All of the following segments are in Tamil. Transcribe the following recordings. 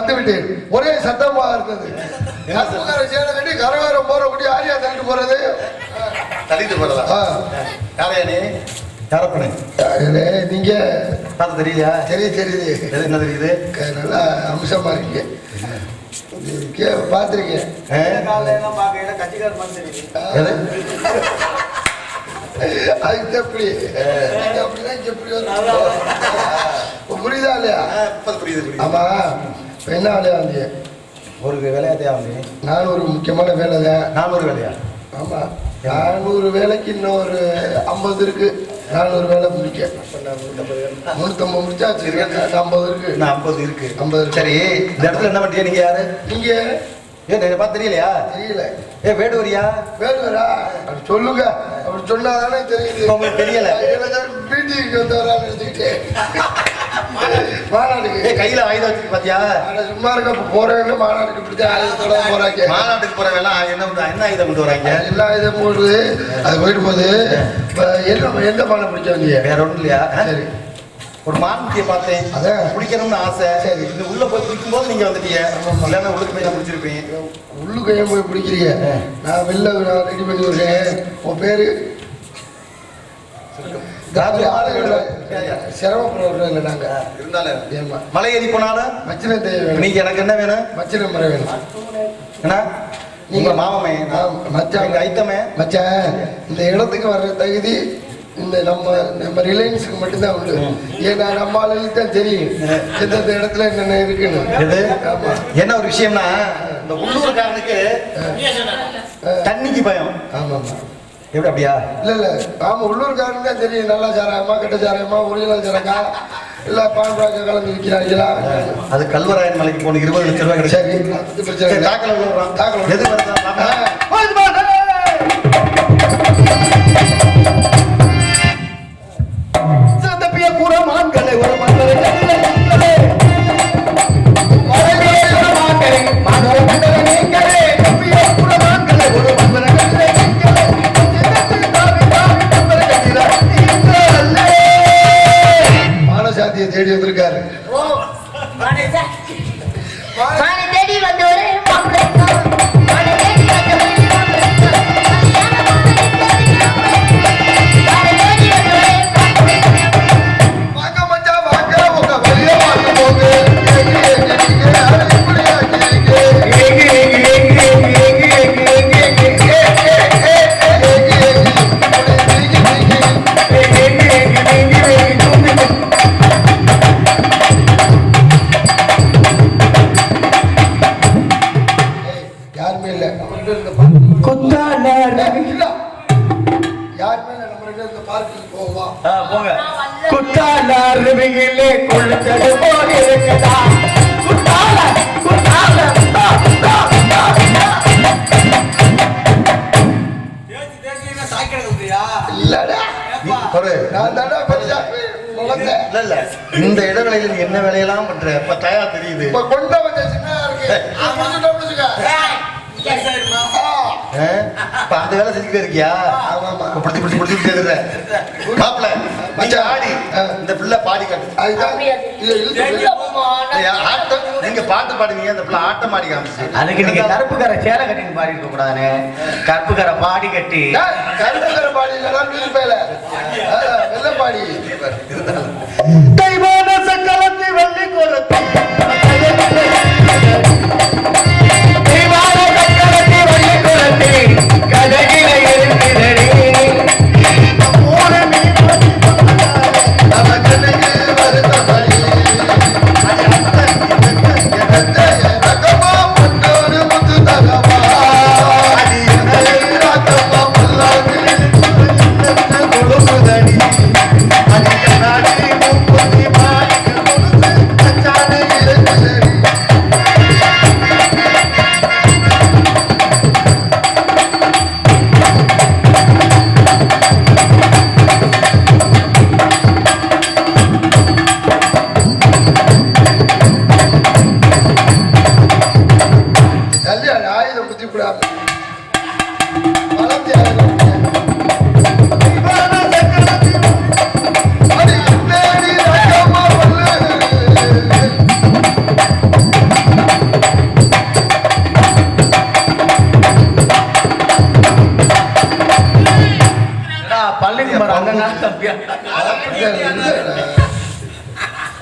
வந்து விட்டேன் ஒரே சத்தமா இருந்தது கற்புக்கார சேலை கட்டி கரகாரம் போற குடி ஆரியா தள்ளிட்டு போறது. தள்ளிட்டு போறதா? ஆ. யாரையா நீ? யாரப்பனே? நீங்க? பார்த்து தெரியலையா? தெரிய தெரியுது. எது என்ன தெரியுது? நல்லா அம்சமா இருக்கீங்க பார்த்துருக்கேன்? அது எப்படி? வரும்? புரியுதா இல்லையா? ஆமா. இப்ப என்ன வேலையா வந்தீங்க ஒரு வேலையாத்தையா வந்து நான் ஒரு முக்கியமான வேலை தான் நானூறு வேலையா? ஆமா. நானூறு வேலைக்கு இன்னும் ஒரு ஐம்பது இருக்கு. நானூறு வேலை முடிக்க. முன்னூத்தம்பது முடிச்சாச்சு. ஐம்பது இருக்கு. இன்னும் ஐம்பது இருக்கு. ஐம்பது. சரி இந்த இடத்துல என்ன பண்றீங்க நீங்க யாரு? நீங்க? ஏ பார்த்து தெரியலையா? தெரியல. ஏ வேடுவரியா? வேணுவரா அப்படி சொல்லுங்க. அப்படி சொன்னாதானே தெரியுது. உங்களுக்கு தெரியல. மீட்டிங்க்கு வந்தவரான்னு எடுத்துக்கிட்டே மாநாடுக்கு கையில ஆயுதம் வச்சு பாத்தியா? சும்மா இருக்க போறவங்க மாநாடுக்கு இப்படி தான் ஆயுதத்தோட போறாங்க. மாநாட்டுக்கு போறவெல்லாம் என்ன கொண்டு- என்ன ஆயுதம் கொண்டு வராங்க? எல்லா இதும் போடுது. அது போயிட்டு இப்ப என்ன எந்த மானம் பிடிச்ச வந்தீங்க வேற ஒண்ணும் இல்லையா? சரி. ஒரு மான்குட்டியை பார்த்தேன். அதான். பிடிக்கணும்னு ஆசை. சரி. இந்த உள்ள போய் பிடிக்கும் போது நீங்க வந்துட்டீங்க. இல்லன்னா உள்ளுக்கு போய் நான் பிடிச்சிருப்பீங்க. உள்ளுக்கு ஏன் போய் பிடிக்கிறீங்க? நான் வெளில ரெடி பண்ணி விடுறேன் உன் பேரு? ராத்திரி ஆளுகளை சிரமப்படுறோம் இல்லை. நாங்க. இருந்தாலும் ஏமா மலை ஏறி போனாலும் மச்சின தேவை நீங்க எனக்கு என்ன வேணும்? மச்சின மரம் வேணும். என்ன? உங்க மாமமே மச்சான். எங்க ஐத்தமே. மச்சான் இந்த இடத்துக்கு வர்ற தகுதி இந்த நம்ம நம்ம ரிலையன்ஸுக்கு மட்டும்தான் உண்டு. ஏன்னா நம்ம ஆளுங்களுக்கு தான் தெரியும். எந்தெந்த இடத்துல என்னென்ன இருக்குன்னு. ஆமா. என்ன ஒரு விஷயம்னா இந்த உள்ளூர்காரனுக்கு தண்ணிக்கு பயம். ஆமாம்மா. எப்படி அப்படியா இல்ல இல்ல ஆமா உள்ளூர்காரங்க தெரியும் நல்லா சாராயமா கெட்ட சாராயமா ஒரிஜினல் சரக்கா இல்ல பான்பாக்க கலந்து விற்கிறாங்களா அது கல்வராயன் மலைக்கு போன இருபது லட்சம் ரூபாய் கிடைச்சு. தாக்கல். தாக்கல். எது வருதா? குத்தால குத்தால தா, தா, தா, தா. இல்லடா. நீ பாரு. நான் தானா பெருசா வளர்ந்தேன் இல்ல இல்ல. இந்த இடைவேளையில நீ என்ன வேலையெல்லாம் பண்ற? இப்ப தயா தெரியுது. இப்ப கொண்ட இருக்கு. இப்ப அந்த வேலை செஞ்சுக்கிட்டே இருக்கியா? பிடிச்சு பிடிச்சு பிடிச்சு கேக்குற மாப்பிள நீங்க ஆடி. இந்த பிள்ளை பாடி ஆட்டம் நீங்க பாட்டு பாடுவீங்க அந்த பிள்ளை ஆட்டம் ஆடி காமிச்சு. அதுக்கு நீங்க கருப்புக்கார சேலை கட்டின்னு பாடி இருக்க கூடாதுன்னு கருப்புக்கார பாடி கட்டி. டேய், கருப்பு கரு பாடி பேல வெள்ளை பாடி.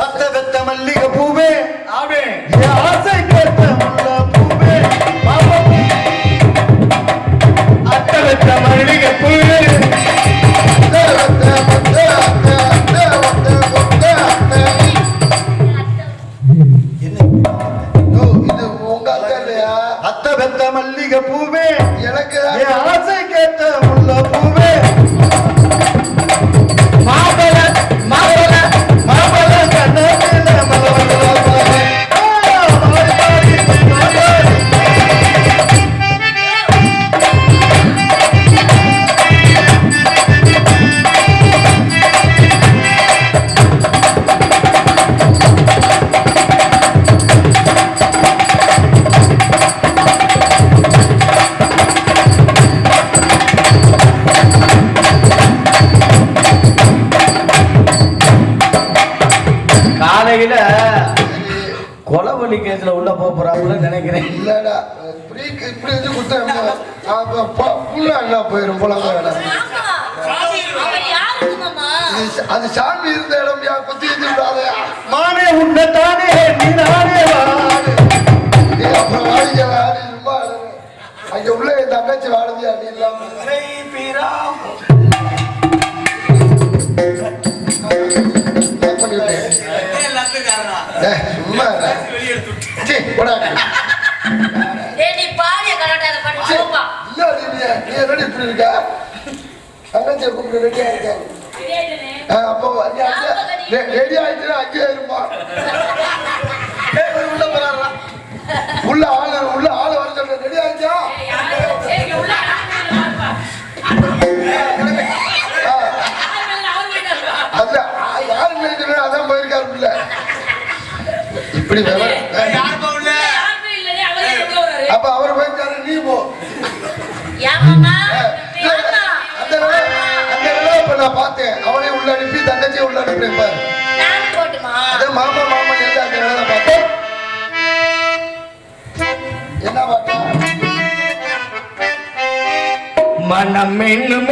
அத்த வெத்த மல்லிகை பூவே ஆமே. ஆசை கேட்ட முல்லை பூவே அத்த வெத்த மல்லிகை பூவே. மல்லிகை எனக்கு என் ஆசை கேட்ட முல்லை பூவே. யாரு மாமா இது அது சாமி இருந்த இடம் யா? குத்தி மானே உன்னதானே நீ நானே வாடு நீ என்னடி இப்படி இருக்க? தங்கச்சியை கூப்பிட்டு ரெடியா இருக்க. அப்போ ரெடி ஆயிட்டுனா அங்கேயே இருப்பா. ஏய், இவரு உள்ள போறாரா? உள்ள ஆளு உள்ள ஆளு வர சொல்றேன் ரெடி அதான் யாரு நினைக்கிறேன் அதான் போயிருக்காரு இப்படி வேணா அப்ப அவர் போயிருக்காரு நீ போ ஏன் மாமா ஆ, இல்ல, இல்ல, அந்த அந்த இப்ப நான் பார்த்தேன் அவனே உள்ள அனுப்பி தங்கச்சியை உள்ள அனுப்பினேன் பாரு அதான் மாமா மாமா எல்லாம் அந்த பார்த்தேன் என்ன மனம் என்னும்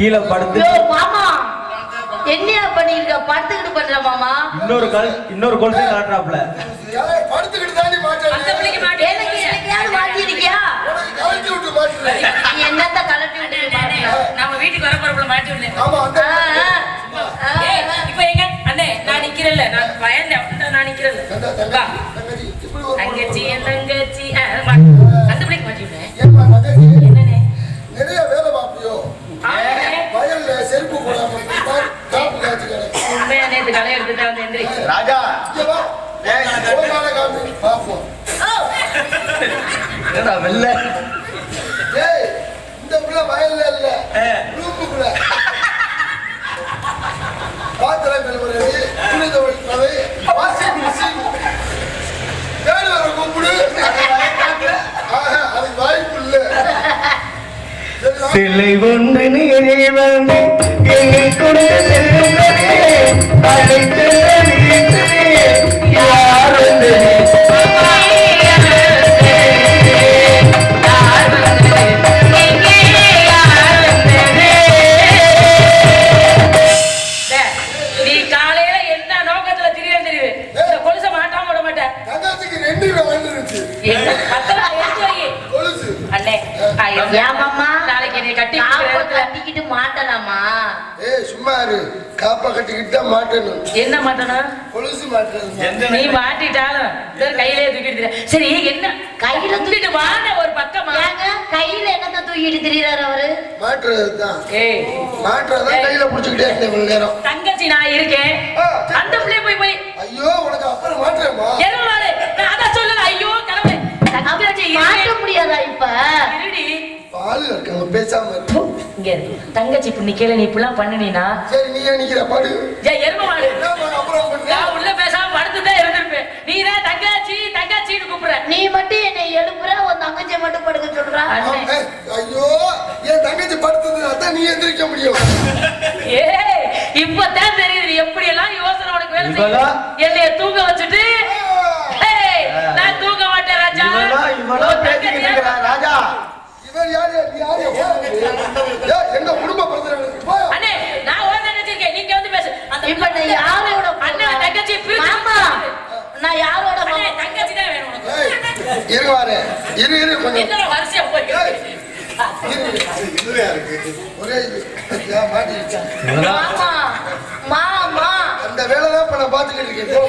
கீழே படுத்து மாமா! என்னையா பண்ணிருக்க படுத்துக்கிட்டு பண்ற மாமா? இன்னொரு கல் இன்னொரு காட்டுறாப்ல ஏய், படுத்துக்கிட்டு தாண்டி மாட்டிருக்கியா என்னத்த கலட்டி விட்டு நம்ம வீட்டுக்கு வர போறப்பல மாட்டி விடல இப்ப எங்க? அண்ணே நான் நிக்கிறேன்ல. நான் பயந்தேன் நான் நிக்கிறேன்ல. என்னடா வெள்ள ஏய், இந்த புள்ள வயல்ல இல்ல ரூமுக்குள்ள. பாத்திரம் கழுவுறது, துணி கூப்பிடு. வாய்ப்பு இல்ல. சிலை ஒன்று நீரை வந்து என்னை கொண்டு செல்வதே அழைத்து கையிலே தூக்கிட்டு திரி. சரி என்ன? கையில தூக்கிட்டு வாட ஒரு பக்கமா. ஏங்க கையில என்னத்த தூக்கிட்டு திரியறாரு அவரு? மாட்டுறது தான் ஏய். மாட்டுறதான் கையில பிடிச்சிக்கிட்டே இருந்தேன் இவ்வளவு நேரம். தங்கச்சி நான் இருக்கேன். சரி. அந்த பிள்ளைய போய் போய். ஐயோ உனக்கு அப்புறம் நான் சொல்லல. ஐயோ கடவுளே. தங்கச்சி. முடியாதா இப்ப? இருடி. பால் பேசாம. இங்க. தங்கச்சி இப்ப நிக்கல நீ இப்படிலாம் பண்ணுனீனா சரி நீ நிக்கிற பாடு. ஏன் எருமாடு என்னம்மா அப்புறம் பண்ண நான் உள்ள பேசாம படுத்துதான் இருந்திருப்பேன் நீ தான் தங்கச்சி தங்கச்சின்னு கூப்பிடுற நீ மட்டும் என்னை எழுப்புற உன் தங்கச்சியை மட்டும் படுக்க சொல்றா. ஐயோ என் தங்கச்சி படுத்தது அதான் நீ எந்திரிக்க முடியும். ஏய் இப்பதான் தெரியுது நீ எப்படி எல்லாம் யோசனை உனக்கு வேலை செய்யும்? என்னைய தூங்க வச்சுட்டு ஏய், நான் தூங்க மாட்டேன் ராஜா. தங்கச்சி ராஜா? இவர் யாரு? நீ யாரு? எங்க குடும்ப பிரச்சனை அண்ணே நான் தங்கச்சி இருக்கேன் நீங்க வந்து பேசு. அந்த இப்ப நான் யாரோட அண்ணன் தங்கச்சி மாமா நான் யாரோட மாட்டிக்கிச்சா? இவளோ? மாமா மாமா. அந்த வேலை தான் இப்ப நான் பாத்துக்கிட்டு இருக்கேன். போ.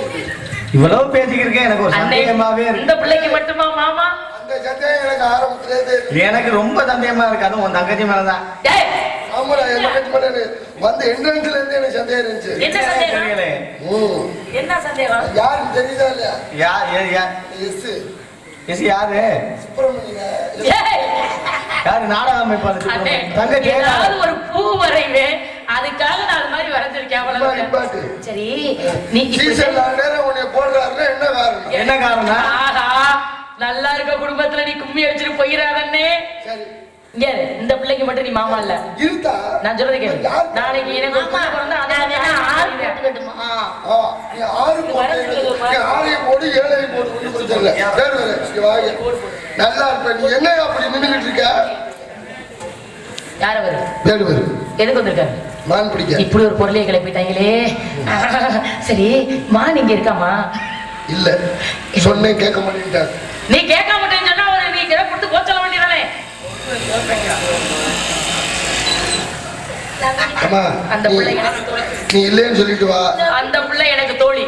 இவ்வளோ பேசிக்கிட்டு இருக்கேன். எனக்கு ஒரு சந்தேகமாவே இந்த இருக்கு பிள்ளைக்கு மட்டுமா மாமா? அந்த சந்தேகம் எனக்கு ஆரம்பத்திலே. எனக்கு ரொம்ப சந்தேகமா இருக்கு. அதுவும் உன் தங்கச்சி மேலதான். டேய். ஆமாடா என் தங்கச்சி மேல எனக்கு வந்த entrance ல இருந்து எனக்கு சந்தேகம் இருந்துச்சு. என்ன சந்தேகம். என்ன சந்தேகம்? யாருக்கு தெரியுதா இல்லையா? யார் யார் யார்? எஸ் எஸ் யாரு? யாரு நாடக அமைப்பாளர். தங்கச்சி ஏதாவது ஒரு பூ வரைவேன் அதுக்காக நான் அது மாதிரி வரைஞ்சிருக்கேன் அவ்வளவு. சரி நீ உன்னை போடுறாருன்னா என்ன காரணம்? என்ன காரணம்? ஆஹா நல்லா இருக்க குடும்பத்துல நீ கும்மி அடிச்சுட்டு போயிடாதே சரி. இங்க இந்த பிள்ளைக்கு மட்டும் நீ மாமா இல்ல? நான் சொல்றது கேளு. நாளைக்கு எனக்கு ஒரு மாமா பிறந்தா நான் வேணா ஆறு போட்டுக்கட்டுமா ஆ, நீ ஆறு போடு நீ ஆறையும் போடு ஏழையும் போடு ஒண்ணும் பிரச்சனை இல்லை. வேறு வேறு இங்க வாங்க. நல்லா இருப்ப. நீ என்ன அப்படி நின்றுகிட்டு இருக்க? யார வரு வேறு வேறு எதுக்கு வந்திருக்காரு மான் பிடிக்க. இப்படி ஒரு பொருளையை கிளப்பிட்டாங்களே சரி மான் இங்க இருக்காமா இல்ல. சொன்னேன் கேட்க மாட்டேன்ட்டார். நீ கேட்க மாட்டேன்னு அந்த நீ- பிள்ளை நீ இல்லைன்னு சொல்லிட்டு வா. அந்த பிள்ளை எனக்கு தோழி.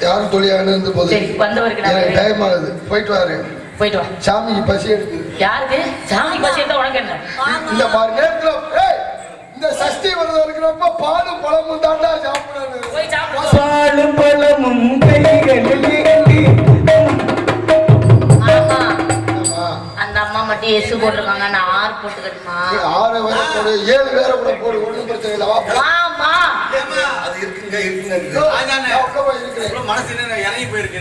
யாரும் தொழிலாக இருந்து போது சரி, வந்தவருக்கு எனக்கு. டைம் ஆகுது போயிட்டு வாரு. போயிட்டு வா. சாமிக்கு பசி எடுக்குது யாருக்கு? சாமி பசி உனக்கு என்ன? இந்த மாதிரி நேரத்துல ஏய், இந்த சஷ்டி விரதம் இருக்கிறப்ப பாலும் பழமும் தாண்டா சாப்பிடணும். பாலும் பழமும் கைகளில் எசு போட்டிருக்காங்க. நான் ஆறு போட்டுக்கட்டுமா? ஆறு வேற போடு. ஏழு வேற கூட போடு. ஒண்ணும் பிரச்சனை இல்லை. வா போ. மாமா அது இருக்குங்க இருக்குங்க. மனசு இறங்கி போயிருக்கு.